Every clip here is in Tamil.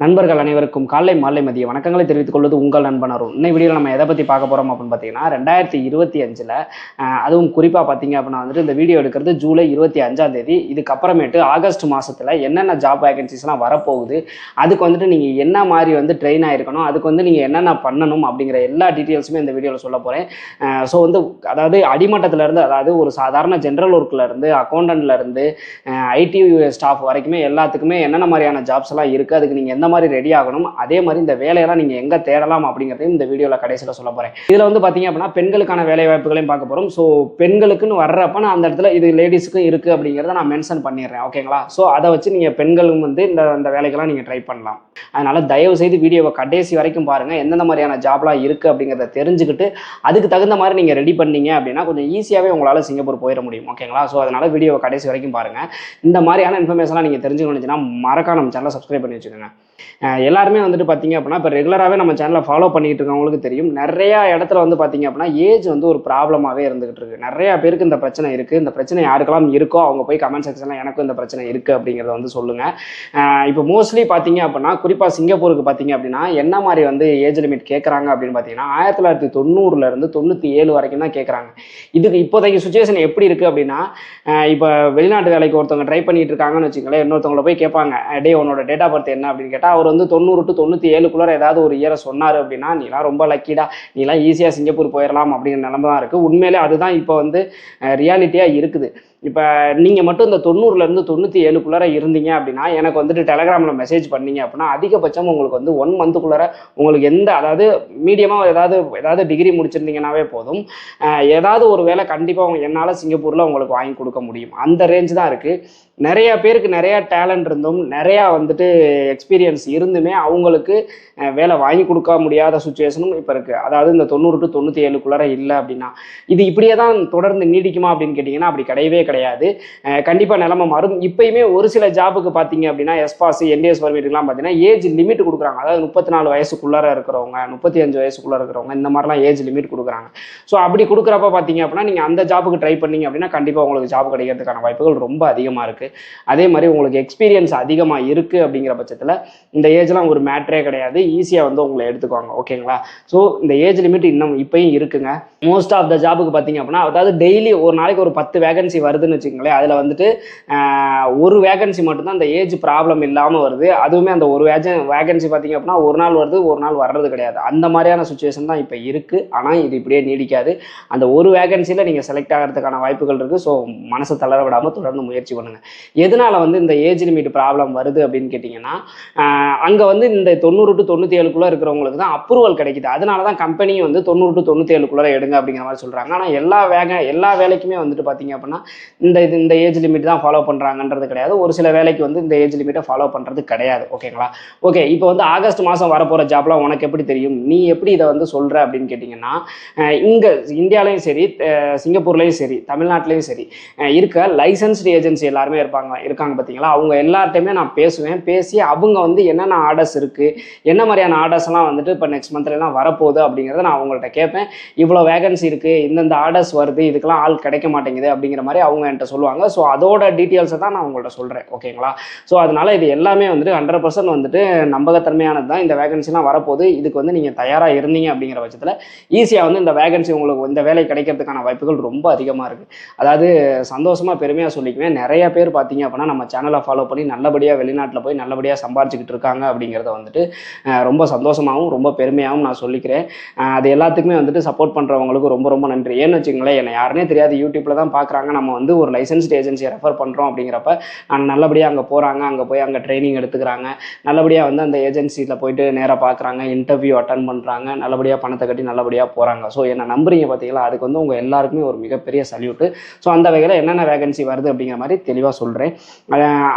நண்பர்கள் அனைவருக்கும் காலை மாலை மதிய வணக்கங்களை தெரிவித்துக் கொள்வது உங்கள் நண்பன் அருண். இன்னை வீடியோவில் நம்ம எதை பற்றி பார்க்க போகிறோம் அப்படின்னு பார்த்தீங்கன்னா ரெண்டாயிரத்தி இருபத்தி அஞ்சில் அதுவும் குறிப்பாக பார்த்தீங்க அப்படின்னா வந்துட்டு இந்த வீடியோ எடுக்கிறது ஜூலை இருபத்தி அஞ்சாம் தேதி. இதுக்கப்புறமேட்டு ஆகஸ்ட் மாதத்தில் என்னென்ன ஜாப் வேகன்சிஸ்லாம் வரப்போகுது அதுக்கு வந்துட்டு நீங்கள் என்ன மாதிரி வந்து ட்ரெயின் ஆயிருக்கணும் அதுக்கு வந்து நீங்கள் என்னென்ன பண்ணணும் அப்படிங்கிற எல்லா டீட்டெயில்ஸுமே இந்த வீடியோவில் சொல்ல போகிறேன் ஸோ வந்து அதாவது அடிமட்டத்துல இருந்து அதாவது ஒரு சாதாரண ஜென்ரல் ஒர்க்கில் இருந்து அக்கௌண்டன்ட்ல இருந்து ஐடி ஸ்டாஃப் வரைக்குமே எல்லாத்துக்குமே என்னென்ன மாதிரியான ஜாப்ஸ் எல்லாம் இருக்குது அதுக்கு நீங்கள் எந்த மாதிரி ரெடி ஆகணும். அதே மாதிரி இந்த வேலையெல்லாம் நீங்கள் எங்கே தேடலாம் அப்படிங்கிறதையும் இந்த வீடியோவில் கடைசியில் சொல்ல போகிறேன் இதில் வந்து பார்த்தீங்க அப்படின்னா பெண்களுக்கான வேலை வாய்ப்புகளையும் பார்க்க போகிறோம் ஸோ பெண்களுக்குன்னு வர்றப்ப நான் அந்த இடத்துல இது லேடிஸுக்கும் இருக்குது அப்படிங்கிறத நான் மென்ஷன் பண்ணிடுறேன். ஓகேங்களா ஸோ அதை வச்சு நீங்கள் பெண்களும் வந்து இந்த இந்த வேலைக்கெல்லாம் நீங்கள் ட்ரை பண்ணலாம். அதனால் தயவு செய்து வீடியோவை கடைசி வரைக்கும் பாருங்கள் எந்தெந்த மாதிரியான ஜாப்லாம் இருக்குது அப்படிங்கிறத தெரிஞ்சுக்கிட்டு அதுக்கு தகுந்த மாதிரி நீங்கள் ரெடி பண்ணீங்க அப்படின்னா கொஞ்சம் ஈஸியாகவே உங்களால் சிங்கப்பூர் போயிட முடியும். ஓகேங்களா ஸோ அதனால் வீடியோவை கடைசி வரைக்கும் பாருங்கள் இந்த மாதிரியான இன்ஃபர்மேஷன்லாம் நீங்கள் தெரிஞ்சுக்கணுச்சுன்னா மறக்காம நம்ம சேனலை சப்ஸ்கிரைப் பண்ணி வச்சுக்கோங்க. எல்லாருமே வந்துட்டு பார்த்தீங்க அப்படின்னா இப்போ ரெகுலராகவே நம்ம சேனலை ஃபாலோ பண்ணிக்கிட்டு இருக்கவங்களுக்கு தெரியும். நிறையா இடத்துல வந்து பார்த்தீங்க அப்படின்னா ஏஜ் வந்து ஒரு ப்ராப்ளமாகவே இருந்துகிட்டு இருக்கு. நிறைய பேருக்கு இந்த பிரச்சனை இருக்குது இந்த பிரச்சனை யாருக்கெல்லாம் இருக்கோ அவங்க போய் கமெண்ட் செக்ஷனில் எனக்கும் இந்த பிரச்சனை இருக்குது அப்படிங்கிறத வந்து சொல்லுங்கள் இப்போ மோஸ்ட்லி பார்த்தீங்க அப்படின்னா குறிப்பாக சிங்கப்பூருக்கு பார்த்தீங்க அப்படின்னா என்ன மாதிரி வந்து ஏஜ் லிமிட் கேட்குறாங்க அப்படின்னு பார்த்தீங்கன்னா ஆயிரத்தி தொள்ளாயிரத்தி தொண்ணூறுலேருந்து தொண்ணூற்றி ஏழு வரைக்கும் தான் கேட்குறாங்க இதுக்கு இப்போதைக்கு சுச்சுவேஷன் எப்படி இருக்குது அப்படின்னா இப்போ வெளிநாட்டு வேலைக்கு ஒருத்தவங்க ட்ரை பண்ணிட்டு இருக்காங்கன்னு வச்சுங்களேன் இன்னொருத்தவங்கள போய் கேட்பாங்க டே உன்னோட டேட் ஆஃப் பர்த் என்ன? அப்படின்னு கேட்டால் அவர் வந்து தொண்ணூறு டு தொண்ணூற்றி ஏழுக்குள்ளே ஏதாவது ஒரு இயரை சொன்னார் அப்படின்னா நீலாம் ரொம்ப லக்கிடா நீலாம் ஈஸியாக சிங்கப்பூர் போயிடலாம் அப்படிங்கிற நிலமை தான் இருக்குது உண்மையிலே அதுதான் இப்போ வந்து ரியாலிட்டியாக இருக்குது. இப்போ நீங்கள் மட்டும் இந்த தொண்ணூறுலேருந்து தொண்ணூற்றி ஏழுக்குள்ளார இருந்தீங்க அப்படின்னா எனக்கு வந்துட்டு டெலகிராமில் மெசேஜ் பண்ணீங்க அப்படின்னா அதிகபட்சம் உங்களுக்கு வந்து ஒன் மந்த்துக்குள்ளார உங்களுக்கு எந்த அதாவது மீடியமாக ஏதாவது ஏதாவது டிகிரி முடிச்சிருந்தீங்கன்னாவே போதும். ஏதாவது ஒரு வேலை கண்டிப்பாக என்னால் சிங்கப்பூரில் உங்களுக்கு வாங்கி கொடுக்க முடியும். அந்த ரேஞ்ச் தான் இருக்குது நிறைய பேருக்கு நிறைய டேலண்ட் இருந்தும் நிறையா வந்துட்டு எக்ஸ்பீரியன்ஸ் இருந்துமே அவங்களுக்கு வேலை வாங்கி கொடுக்க முடியாத சுச்சுவேஷனும் இப்போ இருக்குது அதாவது இந்த தொண்ணூறு டு தொண்ணூற்றி ஏழுக்குள்ளார இல்லை அப்படின்னா இது இப்படியே தான் தொடர்ந்து நீடிக்குமா அப்படின்னு கேட்டிங்கன்னா அப்படி கிடையவே கிடையாது. கண்டிப்பாக நிலமை மாறும். இப்பயுமே ஒரு சில ஜாபுக்கு பார்த்தீங்க அப்படின்னா எஸ்பாஸ் என்டிஎஸ் பர்மிட்டுக்கெலாம் பார்த்தீங்கன்னா ஏஜ் லிமிட் கொடுக்குறாங்க. அதாவது முப்பத்தி நாலு வயசுக்குள்ளார இருக்கிறவங்க முப்பத்தி அஞ்சு வயசுக்குள்ளே இருக்கிறவங்க இந்த மாதிரிலாம் ஏஜ் லிமிட் கொடுக்குறாங்க. ஸோ அப்படி கொடுக்குறப்ப பார்த்தீங்க அப்படின்னா நீங்கள் அந்த ஜாபுக்கு ட்ரை பண்ணீங்க அப்படின்னா கண்டிப்பாக உங்களுக்கு ஜாப் கிடைக்கிறதுக்கான வாய்ப்புகள் ரொம்ப அதிகமாக இருக்குது அதே மாதிரி உங்களுக்கு எக்ஸ்பீரியன்ஸ் அதிகமாக இருக்குது அப்படிங்கிற பட்சத்தில் இந்த ஏஜ்லாம் ஒரு மேட்ரே கிடையாது. ஈஸியாக வந்து உங்களை எடுத்துக்குவாங்க. ஓகேங்களா ஸோ இந்த ஏஜ் லிமிட் இன்னும் இப்பயும் இருக்குங்க. மோஸ்ட் ஆஃப் த ஜாபுக்கு பார்த்தீங்க அப்படின்னா அதாவது டெய்லி ஒரு நாளைக்கு ஒரு பத்து வேகன்சி வருதுன்னு வச்சுக்கோங்களேன். அதில் வந்துட்டு ஒரு வேகன்சி மட்டும்தான் அந்த ஏஜ் ப்ராப்ளம் இல்லாமல் வருது. அதுவுமே அந்த ஒரு வேஜ வேகன்சி பார்த்தீங்க அப்படின்னா ஒரு நாள் வருது ஒரு நாள் வர்றது கிடையாது. அந்த மாதிரியான சுச்சுவேஷன் தான் இப்போ இருக்குது ஆனால் இது இப்படியே நீடிக்காது. அந்த ஒரு வேகன்சியில் நீங்கள் செலக்ட் ஆகிறதுக்கான வாய்ப்புகள் இருக்குது ஸோ மனசை தளர விடாமல் தொடர்ந்து முயற்சி பண்ணுங்கள் எதனால வந்து இந்த ஏஜ் லிமிட் ப்ராப்ளம் வருது அப்படின்னு கேட்டிங்கன்னா அங்கே வந்து இந்த தொண்ணூறு டு தொண்ணூற்றி ஏழுக்குள்ளே இருக்கிறவங்களுக்கு தான் அப்ரூவல் கிடைக்குது. அதனால தான் கம்பெனியும் வந்து தொண்ணூறு டு தொண்ணூற்றி ஏழுக்குள்ளே எடுங்க அப்படிங்கிற மாதிரி சொல்கிறாங்க ஆனால் எல்லா வேக எல்லா வேலைக்குமே வந்துட்டு பார்த்தீங்க அப்படின்னா இந்த இது இந்த ஏஜ் லிமிட் தான் ஃபாலோ பண்ணுறாங்கன்றது கிடையாது. ஒரு சில வேலைக்கு வந்து இந்த ஏஜ் லிமிட்டை ஃபாலோ பண்ணுறது கிடையாது. ஓகேங்களா? ஓகே இப்போ வந்து ஆகஸ்ட் மாதம் வரப்போகிற ஜாப்லாம் உனக்கு எப்படி தெரியும்? நீ எப்படி இதை வந்து சொல்கிற அப்படின்னு கேட்டிங்கன்னா இங்கே இந்தியாலையும் சரி சிங்கப்பூர்லேயும் சரி தமிழ்நாட்டிலையும் சரி இருக்க லைசன்ஸ்டு ஏஜென்சி எல்லாருமே இருப்பாங்க இருக்காங்க பார்த்தீங்களா அவங்க எல்லார்ட்டையுமே நான் பேசுவேன். பேசி அவங்க வந்து என்னென்ன ஆர்டர்ஸ் இருக்குது என்ன மாதிரியான ஆர்டர்ஸ்லாம் வந்துட்டு இப்போ நெக்ஸ்ட் மந்த்லாம் வரப்போகுது அப்படிங்கிறத நான் அவங்கள்ட்ட கேட்பேன். இவ்வளோ வேகன்சி இருக்குது இந்தந்த ஆர்டர்ஸ் வருது இதுக்கெல்லாம் ஆள் கிடைக்க மாட்டேங்குது அப்படிங்கிற மாதிரி அவங்க என்கிட்ட சொல்லுவாங்க. ஸோ அதோட டீட்டெயில்ஸை தான் நான் அவங்கள்ட்ட சொல்கிறேன் ஓகேங்களா ஸோ அதனால இது எல்லாமே வந்துட்டு ஹண்ட்ரட் பர்சன்ட் வந்துட்டு நம்பகத்தன்மையானது தான். இந்த வேகன்சிலாம் வரப்போகுது. இதுக்கு வந்து நீங்கள் தயாராக இருந்தீங்க அப்படிங்கிற பட்சத்தில் ஈஸியாக வந்து இந்த வேகன்சி உங்களுக்கு இந்த வேலை கிடைக்கிறதுக்கான வாய்ப்புகள் ரொம்ப அதிகமாக இருக்குது அதாவது சந்தோஷமாக பெருமையாக சொல்லிக்குவேன். நிறைய பேர் பார்த்தீங்க அப்படின்னா நம்ம சேனலை ஃபாலோ பண்ணி நல்லபடியாக வெளிநாட்டில் போய் நல்லபடியாக சம்பாரிச்சுக்கிட்டு இருக்காங்க அப்படிங்கிறத வந்துட்டு ரொம்ப சந்தோஷமாகவும் ரொம்ப பெருமையாகவும் நான் சொல்லிக்கிறேன். அது எல்லாத்துக்குமே வந்துட்டு சப்போர்ட் பண்ணுறவங்களுக்கு ரொம்ப ரொம்ப நன்றி. ஏன்னு வச்சுங்களேன் என்னை யாருனே தெரியாது யூடியூப்பில் தான் பார்க்குறாங்க நம்ம வந்து ஒரு லைசன்ஸ்டு ஏஜென்சியை ரெஃபர் பண்ணுறோம் அப்படிங்கிறப்ப நான் நல்லபடியாக அங்கே போகிறாங்க அங்கே போய் அங்கே ட்ரைனிங் எடுத்துக்கிறாங்க. நல்லபடியாக வந்து அந்த ஏஜென்சியில் போயிட்டு நேராக பார்க்குறாங்க இன்டர்வியூ அட்டன் பண்ணுறாங்க நல்லபடியாக பணத்தை கட்டி நல்லபடியாக போகிறாங்க ஸோ என்னை நம்புறீங்க பார்த்தீங்களா அதுக்கு வந்து உங்கள் எல்லாருக்குமே ஒரு மிகப்பெரிய சல்யூட்டு ஸோ அந்த வகையில் என்னென்ன வேகன்சி வருது அப்படிங்கிற மாதிரி தெளிவாக சொல்கிறேன்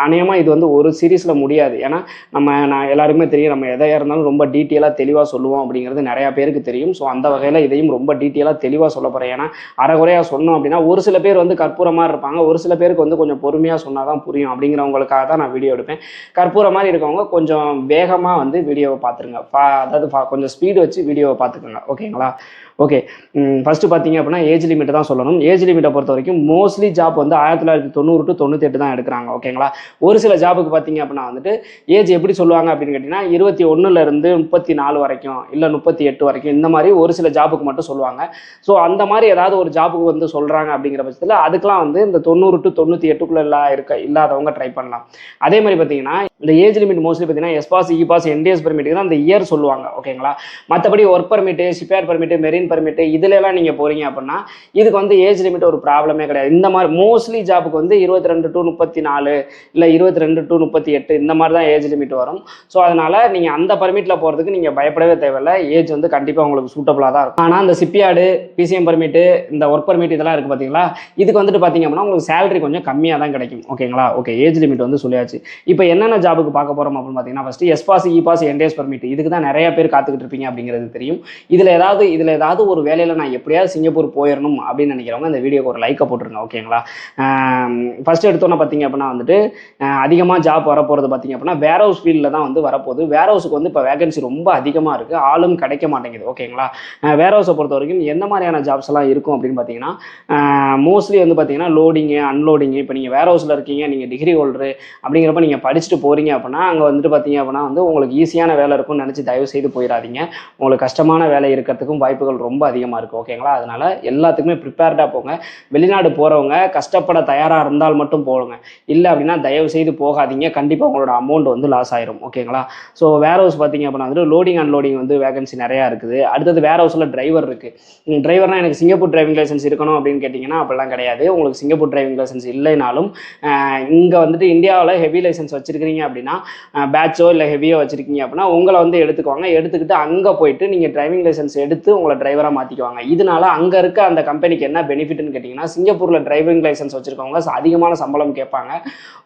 அநேகமாக இது வந்து ஒரு சீரீஸில் முடியாது. ஏன்னா நம்ம நான் எல்லாருக்குமே தெரியும் நம்ம எதாக இருந்தாலும் ரொம்ப டீட்டெயிலாக தெளிவாக சொல்லுவோம் அப்படிங்கிறது நிறையா பேருக்கு தெரியும். ஸோ அந்த வகையில் இதையும் ரொம்ப டீட்டெயிலாக தெளிவாக சொல்ல போகிறேன் ஏன்னா அறகுறையாக சொன்னோம் அப்படின்னா ஒரு சில பேர் வந்து கற்பூரம் மாதிரி இருப்பாங்க. ஒரு சில பேருக்கு வந்து கொஞ்சம் பொறுமையாக சொன்னால் தான் புரியும் அப்படிங்கிறவங்களுக்காக தான் நான் வீடியோ எடுப்பேன். கற்பூர மாதிரி இருக்கவங்க கொஞ்சம் வேகமாக வந்து வீடியோவை பார்த்துருங்க. அதாவது ஃபா கொஞ்சம் ஸ்பீடு வச்சு வீடியோவை பார்த்துக்கோங்க. ஓகேங்களா ஓகே ஃபஸ்ட்டு பார்த்தீங்க அப்படின்னா ஏஜ் லிமிட் தான் சொல்லணும். ஏஜ் லிமிட்டை பொறுத்த வரைக்கும் மோஸ்ட்லி ஜாப் வந்து ஆயிரத்தி தொள்ளாயிரத்தி தொண்ணூறு டு தொண்ணூற்றி தான் எடுக்கிறாங்க ஓகேங்களா ஒரு சில ஜாபுக்கு பார்த்தீங்க அப்படின்னா வந்துட்டு ஏஜ் எப்படி சொல்லுவாங்க அப்படின்னு கேட்டிங்கன்னா இருபத்தி ஒன்றுலேருந்து முப்பத்தி நாலு வரைக்கும் இல்லை முப்பத்தி எட்டு வரைக்கும் இந்த மாதிரி ஒரு சில ஜாபுக்கு மட்டும் சொல்லுவாங்க. ஸோ அந்த மாதிரி ஏதாவது ஒரு ஜாபுக்கு வந்து சொல்கிறாங்க அப்படிங்கிற பட்சத்தில் அதுக்கெலாம் வந்து இந்த தொண்ணூறு டு தொண்ணூற்றி எட்டுக்குள்ளே இல்லா இருக்க இல்லாதவங்க ட்ரை பண்ணலாம். அதே மாதிரி பார்த்தீங்கன்னா இந்த ஏஜ் லிமிட் மோஸ்ட்லி பார்த்தீங்கன்னா S pass E pass NTS பெர்மிட்டுக்கு தான் அந்த இயர் சொல்லுவாங்க ஓகேங்களா மற்றபடி work permit shipyard permit marine permit இதுலலாம் நீங்கள் போகிறீங்க அப்படின்னா இதுக்கு வந்து ஏஜ் லிமிட் ஒரு ப்ராப்ளமே கிடையாது. இந்த மாதிரி மோஸ்ட்லி ஜாபுக்கு வந்து இருபத்தி ரெண்டு டு முப்பத்தி நாலு இல்லை இருபத்தி ரெண்டு டு முப்பத்தி எட்டு இந்த மாதிரி தான் ஏஜ் லிமிட் வரும். ஸோ அதனால் நீங்கள் அந்த பர்மிட்டில் போகிறதுக்கு நீங்கள் பயப்படவே தேவையில்ல. ஏஜ் வந்து கண்டிப்பாக உங்களுக்கு சூட்டபுளாக தான் இருக்கும். ஆனால் இந்த சிப்பியார்டு பிசிஎம் பர்மிட்டு இந்த ஒர்க் பர்மிட் இதெல்லாம் இருக்குது பார்த்தீங்களா இதுக்கு வந்துட்டு பார்த்தீங்க அப்படின்னா உங்களுக்கு சேலரி கொஞ்சம் கம்மியாக தான் கிடைக்கும். ஓகேங்களா ஓகே ஏஜ் லிமிட் வந்து சொல்லியாச்சு. இப்போ என்னென்ன ஜாபுக்கு பார்க்க போகிறோம் அப்படின்னு பார்த்தீங்கன்னா first S pass E pass NTS permit இதுக்கு தான் நிறைய பேர் காத்துக்கிட்டு இருப்பீங்க அப்படிங்கிறது தெரியும். இதில் ஏதாவது இதில் ஏதாவது ஒரு வேலையில் நான் எப்படியாவது சிங்கப்பூர் போயிடணும் அப்படின்னு நினைக்கிறவங்க இந்த வீடியோக்கு ஒரு லைக்கை போட்டுருங்க ஓகேங்களா ஃபஸ்ட் எடுத்தோன்னே பார்த்தீங்க அப்படின்னா வந்துட்டு அதிகமாக ஜாப் வரப்போகிறது பார்த்தீங்க அப்படின்னா வேர் ஹவுஸ் ஃபீல்டில் தான் வந்து வரப்போகுது. வேர் ஹவுஸுக்கு வந்து இப்போ வேகன்சி ரொம்ப அதிகமாக இருக்குது ஆளும் கிடைக்க மாட்டேங்குது ஓகேங்களா வேர் ஹவுஸை பொறுத்த வரைக்கும் எந்த மாதிரியான ஜாப்ஸ் எல்லாம் இருக்கும் அப்படின்னு பார்த்தீங்கன்னா மோஸ்ட்லி வந்து பார்த்தீங்கன்னா லோடிங்கு அன்லோடிங்கு இப்போ நீங்கள் வேர் ஹவுஸில் இருக்கீங்க நீங்கள் டிகிரி ஹோல்டரு அப்படிங்கிறப்ப நீங்கள் படிச்சுட்டு போகிறீங்க அப்படின்னா அங்கே வந்துட்டு பார்த்தீங்க அப்படின்னா வந்து உங்களுக்கு ஈஸியான வேலை இருக்கும்னு நினச்சி தயவு செய்து போயிடாதீங்க உங்களுக்கு கஷ்டமான வேலை இருக்கிறதுக்கும் வாய்ப்புகள் ரொம்ப அதிகமாக இருக்குது ஓகேங்களா அதனால் எல்லாத்துக்குமே ப்ரிப்பேர்டாக போங்க. வெளிநாடு போகிறவங்க கஷ்டப்பட தயாராக இருந்தால் மட்டும் போடுங்க. இல்லை அப்படின்னா தயவு செய்து போகாதீங்க. கண்டிப்பாக உங்களோட அமௌண்ட் வந்து லாஸ் ஆயிரும் ஓகேங்களா ஸோ வேர் ஹவுஸ் பார்த்தீங்க அப்படின்னா வந்துட்டு லோடிங் அன்லோடிங் வந்து வேகன்சி நிறையா இருக்குது. அடுத்தது வேர் ஹவுஸில் டிரைவர் இருக்குது டிரைவர்னால் எனக்கு சிங்கப்பூர் டிரைவிங் லைசன்ஸ் இருக்கணும் அப்படின்னு கேட்டிங்கன்னா அப்படிலாம் கிடையாது. உங்களுக்கு சிங்கப்பூர் டிரைவிங் லைசன்ஸ் இல்லைனாலும் இங்கே வந்துட்டு இந்தியாவில் ஹெவி லைசன்ஸ் வச்சுருக்கிறீங்க அப்படின்னா பேட்சோ இல்லை ஹெவியோ வச்சுருக்கீங்க அப்படின்னா உங்களை வந்து எடுத்துக்குவாங்க. எடுத்துக்கிட்டு அங்கே போயிட்டு நீங்கள் டிரைவிங் லைசன்ஸ் எடுத்து உங்களை டிரைவராக மாற்றிக்குவாங்க இதனால அங்கே இருக்க அந்த கம்பெனிக்கு என்ன பெனிஃபிட்னு கேட்டிங்கன்னா சிங்கப்பூரில் டிரைவிங் லைசன்ஸ் வச்சுருக்கவங்க அதிகமான சம்பளம் கேட்பாங்க.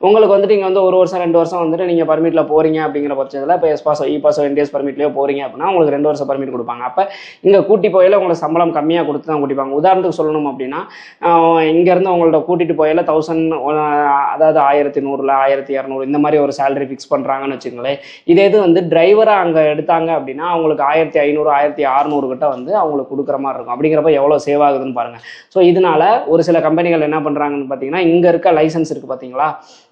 உங்களுக்கு வந்துட்டு இங்கே வந்து ஒரு வருஷம் ரெண்டு வருஷம் வந்துட்டு நீங்கள் பர்மிட்டில் போகிறீங்க அப்படிங்கிற பட்சத்தில் இப்போ எஸ் பாஸோ இ e பாஸோ டேஸ் பர்மிட்லேயோ போகிறீங்க அப்படின்னா உங்களுக்கு ரெண்டு வருஷம் பர்மிட் கொடுப்பாங்க. அப்போ இங்கே கூட்டி போயில உங்களுக்கு சம்பளம் கம்மியாக கொடுத்து தான் கூட்டிப்பாங்க. உதாரணத்துக்கு சொல்லணும் அப்படின்னா இங்கேருந்து உங்கள்ட்ட கூட்டிகிட்டு போயில தௌசண்ட் அதாவது ஆயிரத்தி நூறுல ஆயிரத்தி இரநூறு இந்த மாதிரி ஒரு சேலரி ஃபிக்ஸ் பண்ணுறாங்கன்னு வச்சுங்களேன் இதே இது வந்து டிரைவராக அங்கே எடுத்தாங்க அப்படின்னா அவங்களுக்கு ஆயிரத்தி ஐநூறு ஆயிரத்தி அறநூறு கிட்ட வந்து அவங்க அவங்களுக்கு கொடுக்குற மாதிரி இருக்கும். அப்படிங்கிறப்ப எவ்வளோ சேவ் ஆகுதுன்னு பாருங்கள் ஸோ இதனால ஒரு சில கம்பெனிகள் என்ன பண்ணுறாங்கன்னு பார்த்தீங்கன்னா இங்கே இருக்க லைசன்ஸ் இருக்குது பார்த்தீங்களா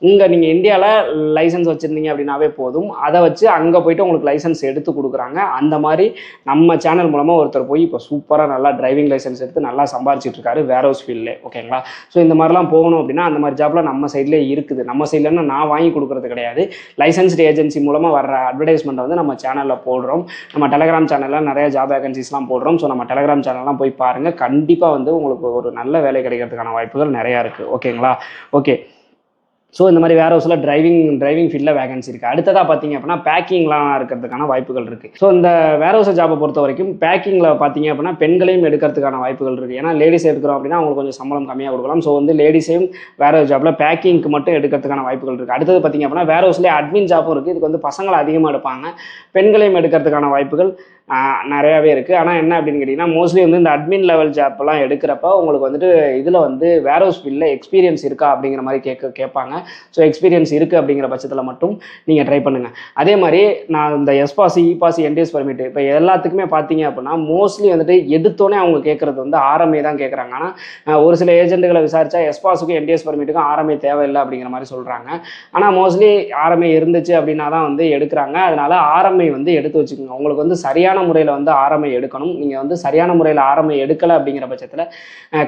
இங்கே நீங்கள் இந்தியாவில் லைசன்ஸ் வச்சுருந்தீங்க அப்படின்னாவே போதும். அதை வச்சு அங்கே போயிட்டு உங்களுக்கு லைசன்ஸ் எடுத்து கொடுக்குறாங்க. அந்த மாதிரி நம்ம சேனல் மூலமாக ஒருத்தர் போய் இப்போ சூப்பராக நல்லா டிரைவிங் லைசன்ஸ் எடுத்து நல்லா சம்பாரிச்சிட்டு இருக்காரு வேர் ஹவுஸ் ஃபீல்டில் ஓகேங்களா ஸோ இந்த மாதிரிலாம் போகணும் அப்படின்னா அந்த மாதிரி ஜாப்லாம் நம்ம சைட்லேயே இருக்குது. நம்ம சைட்லன்னா நான் வாங்கி கொடுக்குறது கிடையாது. லைசன்ஸ்டு ஏஜென்சி மூலமாக வர்ற அட்வர்டைஸ்மெண்ட்டை வந்து நம்ம சேனலில் போடுறோம். நம்ம டெலகிராம் சேனலில் நிறைய ஜாப் வேகன்சிஸ்லாம் போடுறோம். ஸோ நம்ம டெலகிராம் சேனல்லாம் போய் பாருங்கள் கண்டிப்பாக வந்து உங்களுக்கு ஒரு நல்ல வேலை கிடைக்கிறதுக்கான வாய்ப்புகள் நிறையா இருக்குது ஓகேங்களா ஓகே ஸோ இந்த மாதிரி வேர் ஹவுஸில் டிரைவிங் டிரைவிங் ஃபீல்டில் வேகன்சி இருக்குது அடுத்ததாக பார்த்தீங்க அப்படின்னா பேக்கிங்லாம் இருக்கிறதுக்கான வாய்ப்புகள் இருக்குது ஸோ இந்த வேர் ஹவுஸ் ஜாப்பை பொறுத்த வரைக்கும் பேக்கிங்கில் பார்த்தீங்க அப்படின்னா பெண்களையும் எடுக்கிறதுக்கான வாய்ப்புகள் இருக்குது ஏன்னா லேடிஸ் எடுக்கிறோம் அப்படின்னா அவங்களுக்கு கொஞ்சம் சம்பளம் கம்மியாக கொடுக்கலாம். ஸோ வந்து லேடிஸையும் வேர் ஹவுஸ் ஜாப்பில் பேக்கிங்க்கு மட்டும் எடுக்கிறதுக்கான வாய்ப்புகள் இருக்குது அடுத்தது பார்த்தீங்க அப்படின்னா வேர் ஹவுஸ்லேயே அட்மின் ஜாப்பும் இருக்குது இதுக்கு வந்து பசங்களை அதிகமாக எடுப்பாங்க. பெண்களையும் எடுக்கிறதுக்கான வாய்ப்புகள் நிறையாவே இருக்குது ஆனால் என்ன அப்படின்னு கேட்டிங்கன்னா மோஸ்ட்லி வந்து இந்த அட்மின் லெவல் ஜாப்லாம் எடுக்கிறப்ப உங்களுக்கு வந்துட்டு இதில் வந்து வேர் ஹவுஸ் ஃபீல்டில் எக்ஸ்பீரியன்ஸ் இருக்கா அப்படிங்கிற மாதிரி கேட்க கேட்பாங்க. ஸோ எக்ஸ்பீரியன்ஸ் இருக்குது அப்படிங்கிற பட்சத்தில் மட்டும் நீங்கள் ட்ரை பண்ணுங்கள் அதே மாதிரி நான் இந்த S pass E pass NTS permit இப்போ எல்லாத்துக்குமே பார்த்தீங்க அப்படின்னா மோஸ்ட்லி வந்துட்டு எடுத்தோன்னே அவங்க கேட்குறது வந்து ஆர்எம்ஏ தான் கேட்குறாங்க ஆனால் ஒரு சில ஏஜென்ட்டுகளை விசாரிச்சா எஸ் பாஸுக்கும் என்டிஎஸ் பர்மிட்டுக்கும் ஆர்எம்ஏ தேவையில்லை அப்படிங்கிற மாதிரி சொல்கிறாங்க ஆனால் மோஸ்ட்லி ஆர்எம்ஏ இருந்துச்சு அப்படின்னா தான் வந்து எடுக்கிறாங்க. அதனால ஆர்எம்ஐ வந்து எடுத்து வச்சுக்கோங்க. உங்களுக்கு வந்து சரியான முறையில் வந்து ஆர்எம்ஐ எடுக்கணும். நீங்கள் வந்து சரியான முறையில் ஆரம்பை எடுக்கலை அப்படிங்கிற பட்சத்தில்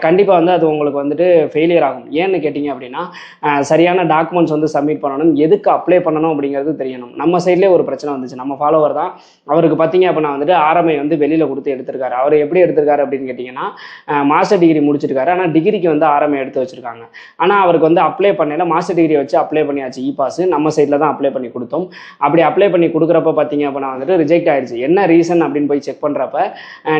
கண்டிப்பாக வந்து அது உங்களுக்கு வந்துட்டு ஃபெயிலியர் ஆகும். ஏன்னு கேட்டிங்க அப்படின்னா சரியான டாக்குமெண்ட்ஸ் வந்து சப்மிட் பண்ணணும். எதுக்கு அப்ளை பண்ணணும் அப்படிங்கிறது தெரியணும். நம்ம சைட்லேயே ஒரு பிரச்சனை வந்துச்சு. நம்ம ஃபாலோவர் தான். அவருக்கு பார்த்தீங்க அப்படின்னா வந்துட்டு ஆர்எம்ஐ வந்து வெளியில் கொடுத்து எடுத்திருக்காரு. அவர் எப்படி எடுத்திருக்காரு அப்படின்னு கேட்டிங்கன்னா மாஸ்டர் டிகிரி முடிச்சிருக்காரு. ஆனால் டிகிரிக்கு வந்து ஆர்எம்ஐ எடுத்து வச்சிருக்காங்க. ஆனால் அவருக்கு வந்து அப்ளை பண்ணல மாஸ்டர் டிகிரி வச்சு அப்ளை பண்ணியாச்சு இ பாஸ் நம்ம சைடில் தான் அப்ளை பண்ணி கொடுத்தோம். அப்படி அப்ளை பண்ணி கொடுக்குறப்ப பார்த்தீங்க அப்படின்னா வந்துட்டு ரிஜெக்ட் ஆயிடுச்சு என்ன ரீசன் ரீசன் அப்படின்னு போய் செக் பண்ணுறப்ப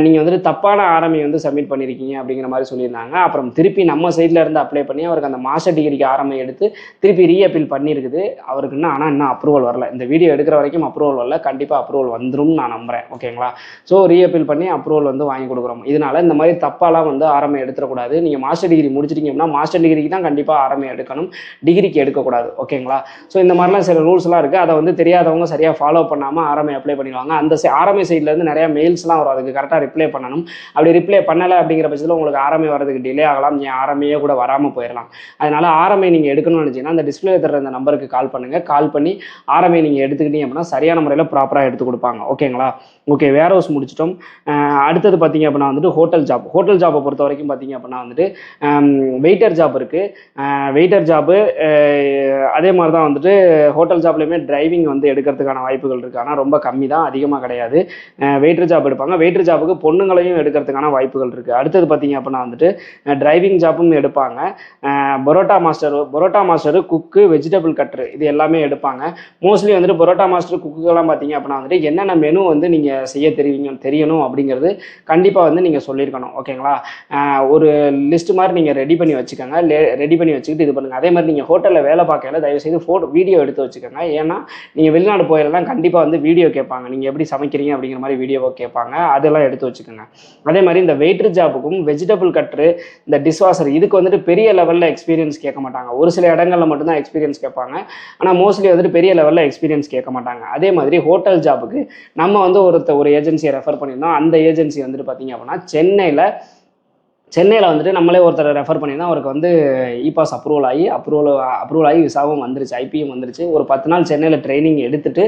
நீங்கள் வந்துட்டு தப்பான ஆர்எம்ஐ வந்து சப்மிட் பண்ணியிருக்கீங்க அப்படிங்கிற மாதிரி சொல்லியிருந்தாங்க. அப்புறம் திருப்பி நம்ம சைடில் இருந்து அப்ளை பண்ணி அவருக்கு அந்த மாஸ்டர் டிகிரிக்கு ஆர்எம்ஐ எடுத்து திருப்பி ரீஅப்பீல் பண்ணியிருக்குது அவருக்கு இன்னும் ஆனால் இன்னும் அப்ரூவல் வரல. இந்த வீடியோ எடுக்கிற வரைக்கும் அப்ரூவல் வரல. கண்டிப்பாக அப்ரூவல் வந்துரும் நான் நம்புறேன். ஓகேங்களா ஸோ ரீஅப்பீல் பண்ணி அப்ரூவல் வந்து வாங்கி கொடுக்குறோம். இதனால இந்த மாதிரி தப்பாலாம் வந்து ஆர்எம்ஐ எடுத்துடக்கூடாது. நீங்கள் மாஸ்டர் டிகிரி முடிச்சிட்டீங்க அப்படின்னா மாஸ்டர் டிகிரிக்கு தான் கண்டிப்பாக ஆர்எம்ஐ எடுக்கணும். டிகிரிக்கு எடுக்கக்கூடாது. ஓகேங்களா ஸோ இந்த மாதிரிலாம் சில ரூல்ஸ்லாம் இருக்குது அதை வந்து தெரியாதவங்க சரியாக ஃபாலோ பண்ணாமல் ஆர்எம்ஐ அப்ளை பண்ணிடுவாங்க. அந்த ஆர்எம்ஐ சைட்லேருந்து நிறையா மெயில்ஸ்லாம் வரும். அதுக்கு கரெக்டாக ரிப்ளை பண்ணணும். அப்படி ரிப்ளை பண்ணலை அப்படிங்கிற பட்சத்தில் உங்களுக்கு ஆர்எம்ஐ வரதுக்கு டிலே ஆகலாம். நீ ஆர்எம்ஐயே கூட வராமல் போயிடலாம் அதனால ஆர்எம்ஐ நீங்கள் எடுக்கணும்னு நினச்சிங்கன்னா அந்த டிஸ்பிளே தர அந்த நம்பருக்கு கால் பண்ணுங்கள் கால் பண்ணி ஆர்எம்ஐ நீங்கள் எடுத்துக்கிட்டீங்க அப்படின்னா சரியான முறையில் ப்ராப்பராக எடுத்து கொடுப்பாங்க. ஓகேங்களா ஓகே வேர் ஹவுஸ் முடிச்சிட்டோம். அடுத்தது பார்த்தீங்க அப்படின்னா வந்துட்டு ஹோட்டல் ஜாப் ஹோட்டல் ஜாப்பை பொறுத்த வரைக்கும் பார்த்தீங்க அப்படின்னா வந்துட்டு வெயிட்டர் ஜாப் இருக்குது வெயிட்டர் ஜாப்பு அதே மாதிரி தான் வந்துட்டு ஹோட்டல் ஜாப்லேயுமே டிரைவிங் வந்து எடுக்கிறதுக்கான வாய்ப்புகள் இருக்குது ஆனால் ரொம்ப கம்மி தான் அதிகமாக கிடையாது. வெயிட்டர் ஜாப் எடுப்பாங்க. வெயிட்டர் ஜாப்புக்கு பொண்ணுங்களையும் எடுக்கிறதுக்கான வாய்ப்புகள் இருக்குது அடுத்தது பார்த்தீங்க அப்படின்னா வந்துட்டு டிரைவிங் ஜாப்பும் எடுப்பாங்க. Parotta master parotta master cook vegetable cutter இது எல்லாமே எடுப்பாங்க. மோஸ்ட்லி வந்துட்டு பரோட்டா மாஸ்டர் குக்குக்கெல்லாம் பார்த்தீங்க அப்படின்னா வந்துட்டு என்னென்ன மெனு வந்து நீங்கள் செய்ய தெரிவிங்க தெரியணும் அப்படிங்கிறது கண்டிப்பாக வந்து நீங்கள் சொல்லியிருக்கணும். ஓகேங்களா ஒரு லிஸ்ட் மாதிரி நீங்கள் ரெடி பண்ணி வச்சுக்கோங்க. ரெடி பண்ணி வச்சுக்கிட்டு இது பண்ணுங்கள் அதே மாதிரி நீங்கள் ஹோட்டலில் வேலை பார்க்கல தயவுசெய்து ஃபோட்டோ வீடியோ எடுத்து வச்சுக்கோங்க. ஏன்னா நீங்கள் வெளிநாடு போயிடலாம் கண்டிப்பாக வந்து வீடியோ கேட்பாங்க. நீங்கள் எப்படி சமைக்கிறீங்க அப்படிங்கிற மாதிரி வீடியோவை கேட்பாங்க. அதெல்லாம் எடுத்து வச்சுக்கோங்க. அதே மாதிரி இந்த வெயிட்டர் ஜாப்புக்கும் வெஜிடபிள் கட்ரு இந்த டிஸ்வாஷர் இதுக்கு வந்துட்டு பெரிய லெவலில் எக்ஸ்பீரியன்ஸ் கேட்க மாட்டாங்க. ஒரு சில இடங்களில் மட்டும்தான் எக்ஸ்பீரியன்ஸ் கேட்பாங்க. ஆனால் மோஸ்ட்லி வந்துட்டு பெரிய லெவலில் எக்ஸ்பீரியன்ஸ் கேட்க மாட்டாங்க. அதே மாதிரி ஹோட்டல் ஜாப்புக்கு நம்ம வந்து ஒருத்த ஒரு ஏஜென்சியை ரெஃபர் பண்ணியிருந்தோம். அந்த ஏஜென்சி வந்துட்டு பார்த்தீங்க அப்படின்னா சென்னையில் சென்னையில் வந்துட்டு நம்மளே ஒருத்தர் ரெஃபர் பண்ணியிருந்தோம் அவருக்கு வந்து இ பாஸ் அப்ரூவல் ஆகி அப்ரூவல் அப்ரூவல் ஆகி விசாவும் வந்துருச்சு ஐபியும் வந்துருச்சு. ஒரு பத்து நாள் சென்னையில் ட்ரைனிங் எடுத்துட்டு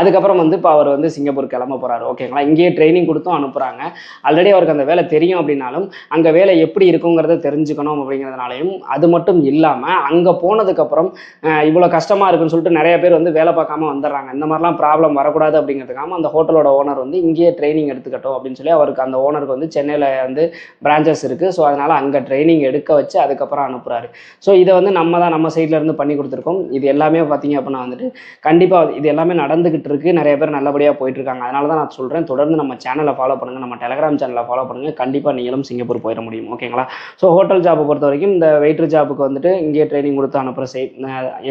அதுக்கப்புறம் வந்து இப்போ அவர் வந்து சிங்கப்பூர் கிளம்ப போகிறாரு ஓகேங்களா இங்கேயே ட்ரைனிங் கொடுத்தும் அனுப்புகிறாங்க ஆல்ரெடி அவருக்கு அந்த வேலை தெரியும் அப்படின்னாலும் அங்கே வேலை எப்படி இருக்குங்கிறத தெரிஞ்சுக்கணும் அப்படிங்கிறதுனாலையும் அது மட்டும் இல்லாமல் அங்கே போனதுக்கப்புறம் இவ்வளோ கஷ்டமாக இருக்குன்னு சொல்லிட்டு நிறைய பேர் வந்து வேலை பார்க்காம வந்துடுறாங்க. இந்த மாதிரிலாம் ப்ராப்ளம் வரக்கூடாது அப்படிங்கிறதுக்காக அந்த ஹோட்டலோட ஓனர் வந்து இங்கேயே ட்ரைனிங் எடுத்துக்கட்டும் அப்படின்னு சொல்லி அவருக்கு அந்த ஓனருக்கு வந்து சென்னையில் வந்து பிரான்ச்சஸ் இருக்குது ஸோ அதனால் அங்கே ட்ரைனிங் எடுக்க வச்சு அதுக்கப்புறம் அனுப்புகிறாரு ஸோ இதை வந்து நம்ம தான் நம்ம சைட்லேருந்து பண்ணி கொடுத்துருக்கோம். இது எல்லாமே பார்த்தீங்க அப்படின்னா வந்துட்டு கண்டிப்பாக இது எல்லாமே நடந்துக்கிட்டு இருக்குது நிறைய பேர் நல்லபடியாக போயிட்டுருக்காங்க அதனால தான் நான் சொல்கிறேன் தொடர்ந்து நம்ம சேனலை ஃபாலோ பண்ணுங்கள் நம்ம டெலகிராம் சேனலை ஃபாலோ பண்ணுங்கள் கண்டிப்பாக நீங்களும் சிங்கப்பூர் போயிட முடியும். ஓகேங்களா ஸோ ஹோட்டல் ஜாப்பை பொறுத்த வரைக்கும் இந்த வெயிட்டர் ஜாப்புக்கு வந்துட்டு இங்கேயே ட்ரைனிங் கொடுத்து அனுப்புகிற சை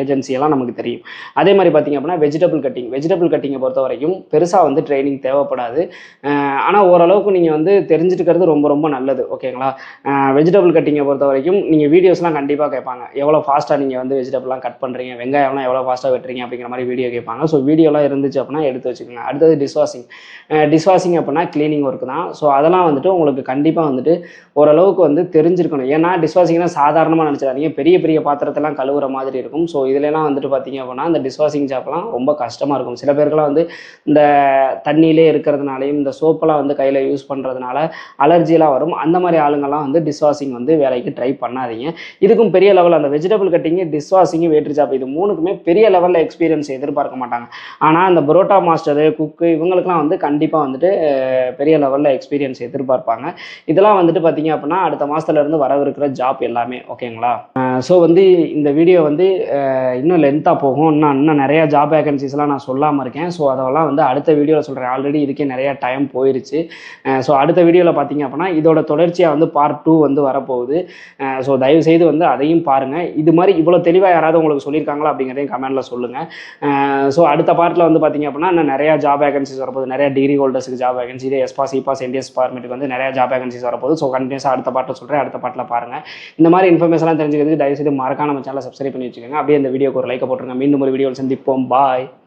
ஏஜென்சியெல்லாம் நமக்கு தெரியும். அதே மாதிரி பார்த்தீங்க அப்படின்னா வெஜிடபிள் கட்டிங் வெஜிடபிள் கட்டிங்கை பொறுத்த வரைக்கும் பெருசாக வந்து ட்ரைனிங் தேவைப்படாது. ஆனால் ஓரளவுக்கு நீங்கள் வந்து தெரிஞ்சுட்டுக்கிறது ரொம்ப ரொம்ப நல்லது. ஓகேங்களா வெஜிடபிள் கட்டிங்கை பொறுத்த வரைக்கும் நீங்கள் வீடியோஸ்லாம் கண்டிப்பாக கேட்பாங்க. எவ்வளோ ஃபாஸ்ட்டாக நீங்கள் வந்து வெஜிடபிள்லாம் கட் பண்ணுறீங்க வெங்காயம்லாம் எவ்வளோ ஃபாஸ்ட்டாக வெட்டுறீங்க அப்படிங்கிற மாதிரி வீடியோ கேட்பாங்க. ஸோ வீடியோலாம் இருந்துச்சு அப்படின்னா எடுத்து வச்சுக்கோங்க. அடுத்தது டிஸ்வாஷிங் டிஸ்வாஷிங் அப்படின்னா க்ளீனிங் ஒர்க் தான். ஸோ அதெல்லாம் வந்துட்டு உங்களுக்கு கண்டிப்பாக வந்துட்டு ஓரளவுக்கு வந்து தெரிஞ்சிருக்கணும். ஏன்னா டிஸ்வாஷிங்னா சாதாரணமாக நினச்சிடாதீங்க. பெரிய பெரிய பாத்திரத்தெல்லாம் கழுவுற மாதிரி இருக்கும். ஸோ இதுலலாம் வந்துட்டு பார்த்தீங்க அப்படின்னா இந்த டிஸ்வாஷிங் ஜாப்லாம் ரொம்ப கஷ்டமாக இருக்கும். சில பேருக்குலாம் வந்து இந்த தண்ணியிலே இருக்கிறதுனாலையும் இந்த சோப்பெல்லாம் வந்து கையில் யூஸ் பண்ணுறதுனால அலர்ஜிலாம் வரும். அந்த மாதிரி ஆளுங்க ஆளுங்கெல்லாம் வந்து டிஸ்வாஷிங் வந்து வேலைக்கு ட்ரை பண்ணாதீங்க. இதுக்கும் பெரிய லெவல் அந்த vegetable cutting dishwashing waiter job இது மூணுக்குமே பெரிய லெவலில் எக்ஸ்பீரியன்ஸ் எதிர்பார்க்க மாட்டாங்க. ஆனால் அந்த பரோட்டா மாஸ்டரு குக்கு இவங்களுக்குலாம் வந்து கண்டிப்பாக வந்துட்டு பெரிய லெவலில் எக்ஸ்பீரியன்ஸ் எதிர்பார்ப்பாங்க. இதெல்லாம் வந்துட்டு பார்த்தீங்க அப்படின்னா அடுத்த மாசத்துல இருந்து வரவிருக்கிற ஜாப் எல்லாமே ஓகேங்களா ஸோ வந்து இந்த வீடியோ வந்து இன்னும் லென்த்தாக போகும். இன்னும் இன்னும் நிறையா ஜாப் வேகன்சிஸ்லாம் நான் சொல்லாமல் இருக்கேன். ஸோ அதெல்லாம் வந்து அடுத்த வீடியோவில் சொல்கிறேன் ஆல்ரெடி இதுக்கே நிறையா டைம் போயிருச்சு. ஸோ அடுத்த வீடியோவில் பார்த்தீங்க அப்படின்னா இதோட தொடர்ச்சியாக வந்து பார்ட் டூ வந்து வரப்போகுது. ஸோ தயவு செய்து வந்து அதையும் பாருங்கள் இது மாதிரி இவ்வளோ தெளிவாக யாராவது உங்களுக்கு சொல்லியிருக்காங்களா அப்படிங்கிறதையும் கமெண்ட்டில் சொல்லுங்கள் ஸோ அடுத்த பார்ட்டில் வந்து பார்த்தீங்க அப்படின்னா இன்னும் நிறையா ஜாப் வேகன்சிஸ் வரப்போகுது. நிறைய டிகிரி ஹோல்டர்ஸுக்கு ஜாப் வேகன்சி இதே S pass E pass NTS பார்மெண்ட்டுக்கு வந்து நிறையா ஜாப் வேகன்சிஸ் வரப்போகுது. ஸோ கண்டினியூஸாக அடுத்த பாட்டில் சொல்கிறேன் அடுத்த பாட்டில் பாருங்கள் இந்த மாதிரி இன்ஃபர்மேஷன்லாம் தெரிஞ்சுக்கிறதுக்கு தயவுசெய்து மறக்காம நம்ம சேனலை சப்ஸ்கிரைப் பண்ணி வச்சுக்கோங்க. அப்படியே இந்த வீடியோக்கு ஒரு லைக்கை போட்டுருங்க. மீண்டும் ஒரு வீடியோவில் சந்திப்போம். பாய்